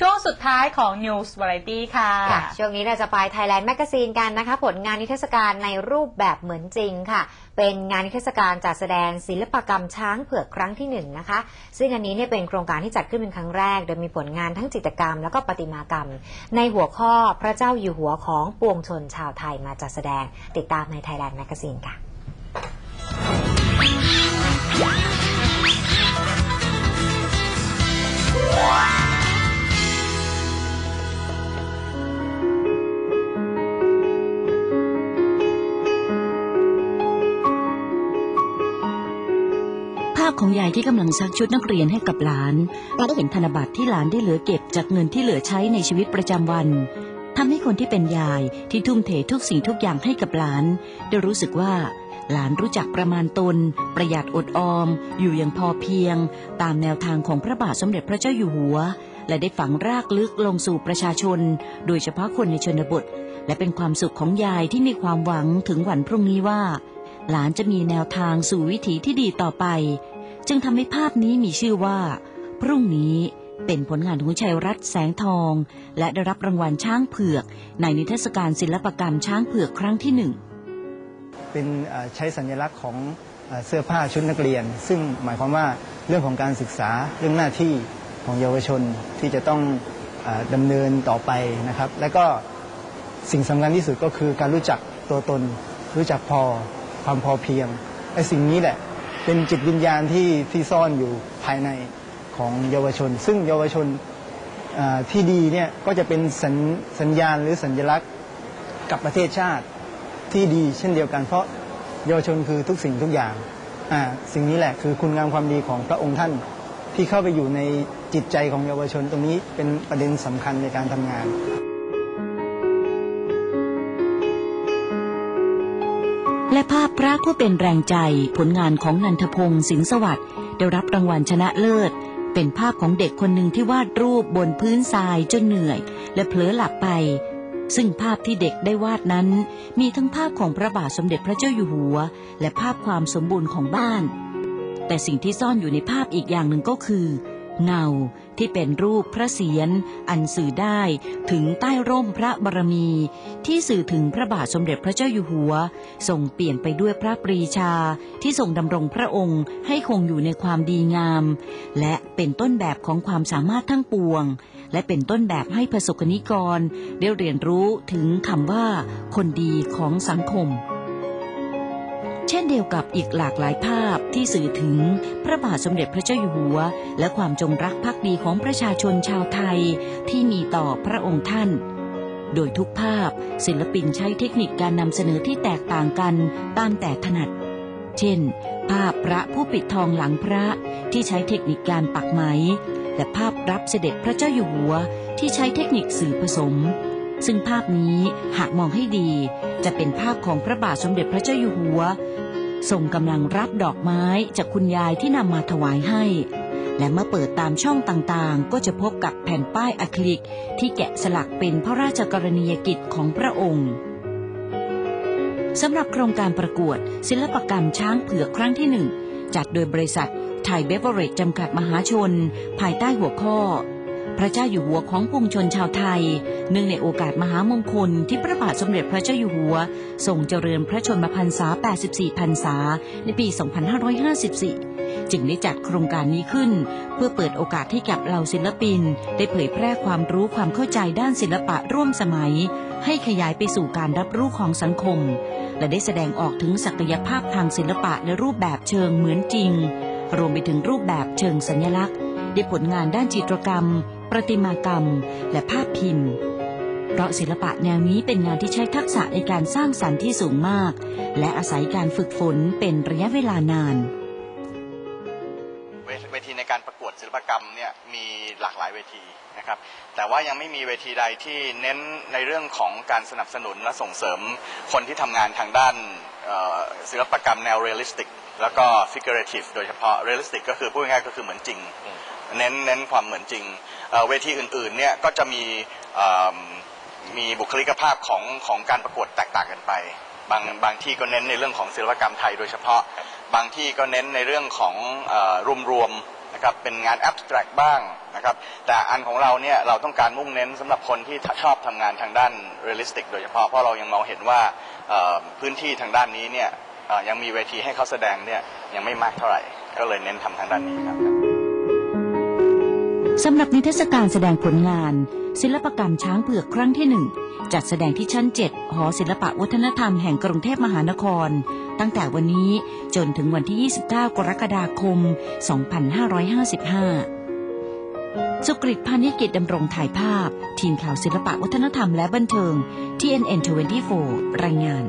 ช่วงสุดท้ายของ News Variety ค่ะ ค่ะ ช่วงนี้เราจะไป Thailand Magazine กันนะคะ ผลงานนิทรรศการในรูปแบบเหมือนจริงค่ะ เป็นงานนิทรรศการจัดแสดงศิลปกรรมช้างเผือกครั้งที่หนึ่งนะคะ ซึ่งอันนี้เนี่ยเป็นโครงการที่จัดขึ้นเป็นครั้งแรก โดยมีผลงานทั้งจิตรกรรม แล้วก็ประติมากรรม ในหัวข้อพระเจ้าอยู่หัวของปวงชนชาวไทยมาจัดแสดง ติดตามใน Thailand Magazine ค่ะ ของยายที่กำลังซักชุดนักเรียนให้กับหลาน และได้เห็นธนบัตรที่หลานได้เหลือเก็บจากเงินที่เหลือใช้ในชีวิตประจำวันทำให้คนที่เป็นยายที่ทุ่มเททุกสิ่งทุกอย่างให้กับหลาน ได้รู้สึกว่า หลานรู้จักประมาณตน ประหยัดอดออม อยู่อย่างพอเพียง ตามแนวทางของพระบาทสมเด็จพระเจ้าอยู่หัว และได้ฝังรากลึกลงสู่ประชาชน โดยเฉพาะคนในชนบท และเป็นความสุขของยายที่มีความหวังถึงวันพรุ่งนี้ว่า หลานจะมีแนวทางสู่วิถีที่ดีต่อไป จึงทำให้ภาพนี้มีชื่อว่า พรุ่งนี้เป็นผลงานของชัยรัตน์แสงทอง และได้รับรางวัลช้างเผือก ในนิทรรศการศิลปกรรมช้างเผือกครั้งที่หนึ่งเป็นใช้สัญลักษณ์ของเสื้อผ้าชุดนักเรียน ซึ่งหมายความว่าเรื่องของการศึกษาเรื่องหน้าที่ของเยาวชนที่จะต้องออดำเนินต่อไปนะครับ และก็สิ่งสำคัญที่สุดก็คือการรู้จักตัวตน รู้จักพอความพอเพียงไอ้สิ่งนี้แหละ เป็นจิตวิญญาณที่ที่ซ่อนอยู่ภายในของเยาวชน ซึ่งเยาวชนที่ดีเนี่ยก็จะเป็นสัญสัญญาณหรือสัญลักษณ์กับประเทศชาติที่ดีเช่นเดียวกัน เพราะเยาวชนคือทุกสิ่งทุกอย่างอ่าสิ่งนี้แหละคือคุณงามความดีของพระองค์ท่านที่เข้าไปอยู่ในจิตใจของเยาวชนตรงนี้เป็นประเด็นสำคัญในการทำงาน และภาพพระผู้เป็นแรงใจผลงานของนันทพงศ์สินสวัสดิ์ได้รับรางวัลชนะเลิศ เป็นภาพของเด็กคนหนึ่งที่วาดรูปบนพื้นทรายจนเหนื่อย และเผลอหลับไป ซึ่งภาพที่เด็กได้วาดนั้น มีทั้งภาพของพระบาทสมเด็จพระเจ้าอยู่หัว และภาพความสมบูรณ์ของบ้าน แต่สิ่งที่ซ่อนอยู่ในภาพอีกอย่างหนึ่งก็คือ เงาที่เป็นรูปพระเศียรอันสื่อได้ถึงใต้ร่มพระบารมี ที่สื่อถึงพระบาทสมเด็จพระเจ้าอยู่หัวทรงเปลี่ยนไปด้วยพระปรีชาที่ทรงดำรงพระองค์ให้คงอยู่ในความดีงาม และเป็นต้นแบบของความสามารถทั้งปวง และเป็นต้นแบบให้ประสบกนิกร ได้เรียนรู้ถึงคำว่าคนดีของสังคม เช่นเดียวกับอีกหลากหลายภาพที่สื่อถึงพระบาทสมเด็จพระเจ้าอยู่หัว และความจงรักภักดีของประชาชนชาวไทยที่มีต่อพระองค์ท่าน โดยทุกภาพศิลปินใช้เทคนิคการนำเสนอที่แตกต่างกันตามแต่ถนัด เช่น ภาพพระผู้ปิดทองหลังพระที่ใช้เทคนิคการปักไหม และภาพรับเสด็จพระเจ้าอยู่หัวที่ใช้เทคนิคสื่อผสมซึ่งภาพนี้หากมองให้ดี จะเป็นภาพของพระบาทสมเด็จพระเจ้าอยู่หัว ทรงกำลังรับดอกไม้จากคุณยายที่นำมาถวายให้ และเมื่อเปิดตามช่องต่างๆ ก็จะพบกับแผ่นป้ายอะคริลิกที่แกะสลักเป็นพระราชกรณียกิจของพระองค์สำหรับโครงการประกวด ศิลปกรรมช้างเผือกครั้งที่หนึ่งจัดโดยบริษัทไทยเบเวอร์เรจจำกัดมหาชน ภายใต้หัวข้อ พระเจ้าอยู่หัวของปวงชนชาวไทย เนื่องในโอกาสมหามงคลที่พระบาทสมเด็จพระเจ้าอยู่หัวทรงเจริญพระชนมพรรษา 84 พรรษา ในปี 2554 จึงได้จัดโครงการนี้ขึ้น เพื่อเปิดโอกาสให้กับเหล่าศิลปิน ได้เผยแพร่ความรู้ความเข้าใจด้านศิลปะร่วมสมัย ให้ขยายไปสู่การรับรู้ของสังคม และได้แสดงออกถึงศักยภาพทางศิลปะในรูปแบบเชิงเหมือนจริง รวมไปถึงรูปแบบเชิงสัญลักษณ์ได้ผลงานด้านจิตรกรรม ประติมากรรม และภาพพิมพ์ เพราะศิลปะแนวนี้เป็นงานที่ใช้ทักษะในการสร้างสรรค์ที่สูงมาก และอาศัยการฝึกฝนเป็นระยะเวลานานเวเวทีในการประกวดศิลปกรรมเนี่ยมีหลากหลายเวทีนะครับแต่ว่ายังไม่มีเวทีใดที่เน้นในเรื่องของการสนับสนุนและส่งเสริมคนที่ทำงานทางด้านศิลปกรรมแนวเรียลลิสติกแล้วก็ฟิกเกอร์ทีฟโดยเฉพาะเรียลลิสติกก็คือพูดง่ายๆก็คือเหมือนจริง เน้นเน้นความเหมือนจริงเวทีอื่นๆเนี่ยก็จะมีมีบุคลิกภาพของของการประกวดแตกต่างกันไป บางบางที่ก็เน้นในเรื่องของศิลปกรรมไทยโดยเฉพาะ บางที่ก็เน้นในเรื่องของเอ่อรวมนะครับเป็นงานแอบสแตรกบ้างนะครับแต่อันของเราเนี่ยเราต้องการมุ่งเน้นสำหรับคนที่ชอบทำงานทางด้านเรียลลิสติกโดยเฉพาะเพราะเรายังมองเห็นว่าพื้นที่ทางด้านนี้เนี่ยยังมีเวทีให้เขาแสดงเนี่ยยังไม่มากเท่าไหร่ ก็เลยเน้นทำทางด้านนี้ครับ สำหรับนิทรรศการแสดงผลงาน ศิลปกรรมช้างเผือกครั้งที่หนึ่งจัดแสดงที่ชั้น 7 หอศิลปะวัฒนธรรมแห่งกรุงเทพมหานคร ตั้งแต่วันนี้จนถึงวันที่ 29 กรกฎาคม 2555 สุกริตพานิกิจดำรงถ่ายภาพ ทีมข่าวศิลปะวัฒนธรรมและบันเทิง TNN 24 รายงาน